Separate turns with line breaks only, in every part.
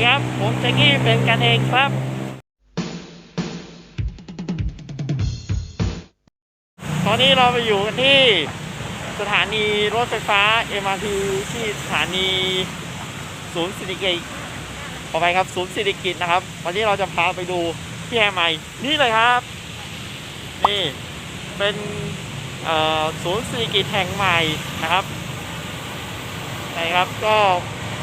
ดีครับ ผมแจ็คกี้เป็นกันเองครับ ตอนนี้เราไปอยู่กันที่สถานีรถไฟฟ้า MRT ที่สถานีศูนย์สิริกิตขอไปครับศูนย์สิริกิตนะครับ วันนี้เราจะพาไปดูที่แห่งใหม่นี่เลยครับ นี่เป็นศูนย์สิริกิตแห่งใหม่นะครับนะครับก็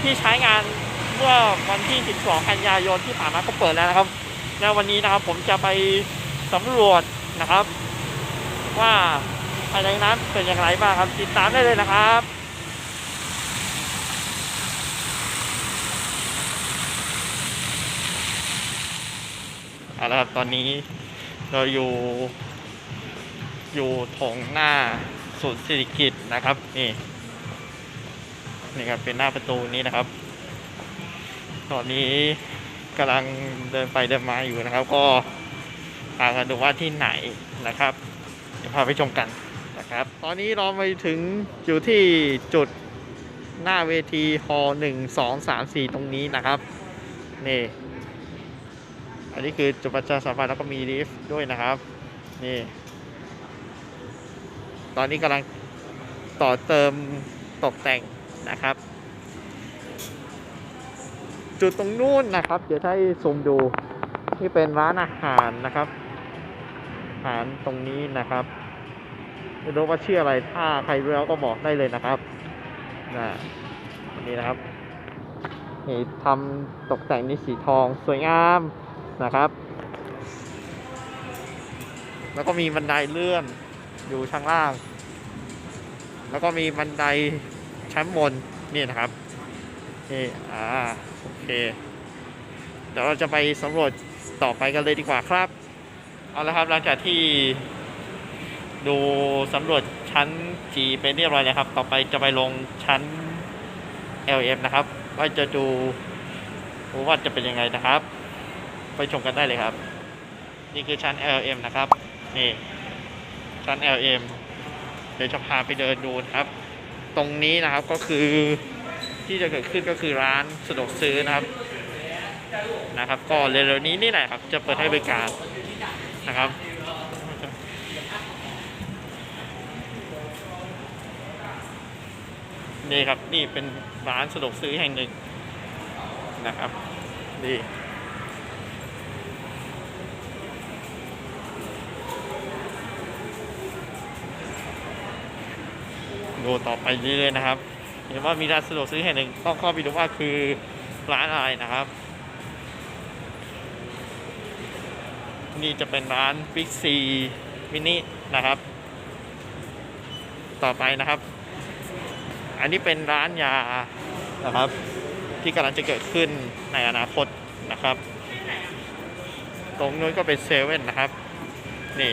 ที่ใช้งาน เมื่อวันที่ 12 กันยายนที่ผ่านมาก็เปิดแล้วนะครับแล้ววันนี้นะครับผมจะไปสำรวจนะครับ ว่าภายในนั้นเป็นอย่างไรบ้างครับ ติดตามได้เลยนะครับเอาละครับตอนนี้เราอยู่ อยู่ถงหน้าศูนย์สิริกิตนะครับ นี่นี่ครับเป็นหน้าประตูนี้นะครับ ตอนนี้กำลังเดินไปเดินมาอยู่นะครับ ก็พากันดูว่าที่ไหนนะครับเดี๋ยวพาไปชมกันนะครับ ตอนนี้เราไปถึงอยู่ที่จุดหน้าเวทีฮอหนึ่งสองสามสี่ตรงนี้นะครับนี่อันนี้คือจุดประชาสัมพันธ์แล้วก็มีลิฟต์ด้วยนะครับนี่ตอนนี้กำลังต่อเติมตกแต่งนะครับ จุดตรงนู้นนะครับ เดี๋ยวให้ซูมดูที่เป็นร้านอาหารนะครับอาหารตรงนี้นะครับไม่รู้ว่าชื่ออะไรถ้าใครรู้แล้วก็บอกได้เลยนะครับนะอันนี้นะครับนี่ทำตกแต่งในสีทองสวยงามนะครับ แล้วก็มีบันไดเลื่อนอยู่ข้างล่าง แล้วก็มีบันไดชั้นบนนี่นะครับนี่อ่า เค เดี๋ยวเราจะไปสำรวจต่อไปกันเลยดีกว่าครับ เอาละครับหลังจากที่ดูสำรวจชั้น G ไปเรียบร้อยแล้วครับ ต่อไปจะไปลงชั้น LM นะครับ ว่าจะดูว่าจะเป็นยังไงนะครับ ไปชมกันได้เลยครับ นี่คือชั้น LM นะครับ นี่ ชั้น LM เดี๋ยวจะพาไปเดินดูนะครับ ตรงนี้นะครับก็คือ ที่จะเกิดขึ้นก็คือร้านสะดวกซื้อนะครับนะครับ ก็เร็วๆนี้นี่แหละครับ จะเปิดให้บริการนะครับนี่ครับนี่เป็นร้านสะดวกซื้อแห่งหนึ่งนะครับนี่ดูต่อไปเรื่อยๆนะครับ เห็นว่ามีร้านสะดวกซื้อแห่งหนึ่งต้องเข้าไปดูว่าคือร้านอะไรนะครับ นี่จะเป็นร้าน Big C Mini นะครับ ต่อไปนะครับ อันนี้เป็นร้านยานะครับ ที่กำลังจะเกิดขึ้นในอนาคตนะครับ ตรงนู้นก็เป็นเซเว่นนะครับ นี่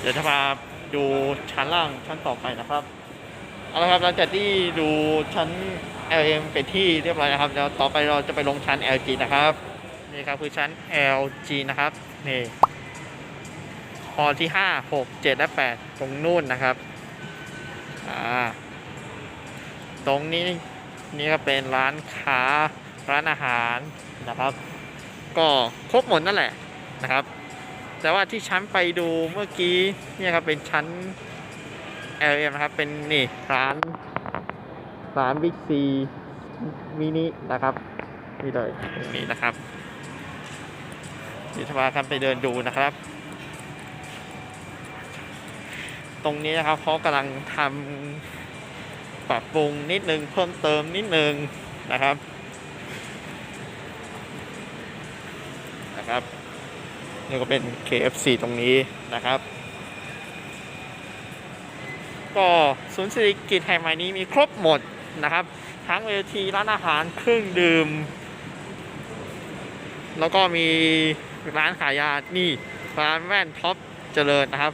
เดี๋ยวจะพาดูชั้นล่างชั้นต่อไปนะครับ เอาละครับหลังจากที่ดูชั้น LM เป็นที่เรียบร้อยนะครับแล้วต่อไปเราจะไปลงชั้น LG นะครับนี่ครับคือชั้น LG นะครับนี่ฮอที่ 5 6 7 และ 8 ตรงนู่นนะครับอ่าตรงนี้นี่ก็เป็นร้านค้าร้านอาหารนะครับ ก็ครบหมดนั่นแหละนะครับ แต่ว่าที่ชั้นไปดูเมื่อกี้เนี่ยครับเป็นชั้น LM นะครับ เป็นนี่ร้านร้านบิ๊กซีมินินะครับนี่เลยตรงนี้นะครับเดี๋ยวจะพากันไปเดินดูนะครับ ตรงนี้นะครับเขากำลังทำปรับปรุงนิดนึงเพิ่มเติมนิดนึงนะครับนะครับนี่ก็เป็น KFC ตรงนี้นะครับ ก็ศูนย์เศรษฐกิจแห่งใหม่นี้มีครบหมดนะครับ ทั้งเวทีร้านอาหารเครื่องดื่ม แล้วก็มีร้านขายยานี่ร้านแว่นท็อปเจริญนะครับ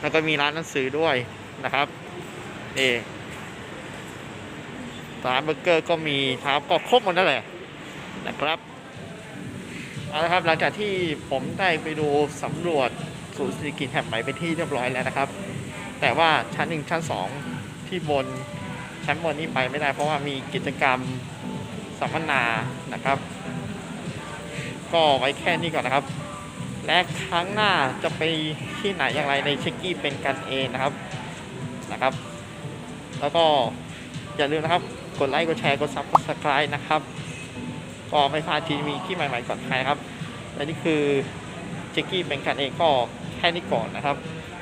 แล้วก็มีร้านหนังสือด้วยนะครับนี่ร้านเบอร์เกอร์ก็มีครับก็ครบหมดนั่นแหละนะครับเอาละครับหลังจากที่ผมได้ไปดูสำรวจศูนย์เศรษฐกิจแห่งใหม่ไปที่เรียบร้อยแล้วนะครับ แต่ว่าชั้นหนึ่งชั้นสองที่บนชั้นบนนี้ไปไม่ได้ เพราะว่ามีกิจกรรมสัมมนานะครับ ก็ไว้แค่นี้ก่อนนะครับ และครั้งหน้าจะไปที่ไหนอย่างไรในเช็คกี้เป็นกันเองนะครับนะครับ แล้วก็อย่าลืมนะครับกดไลค์กดแชร์กดซับสไครต์นะครับก็ไม่พลาดทีมีที่ใหม่ๆก่อนใครครับและนี่คือเช็คกี้เป็นกันเองก็แค่นี้ก่อนนะครับ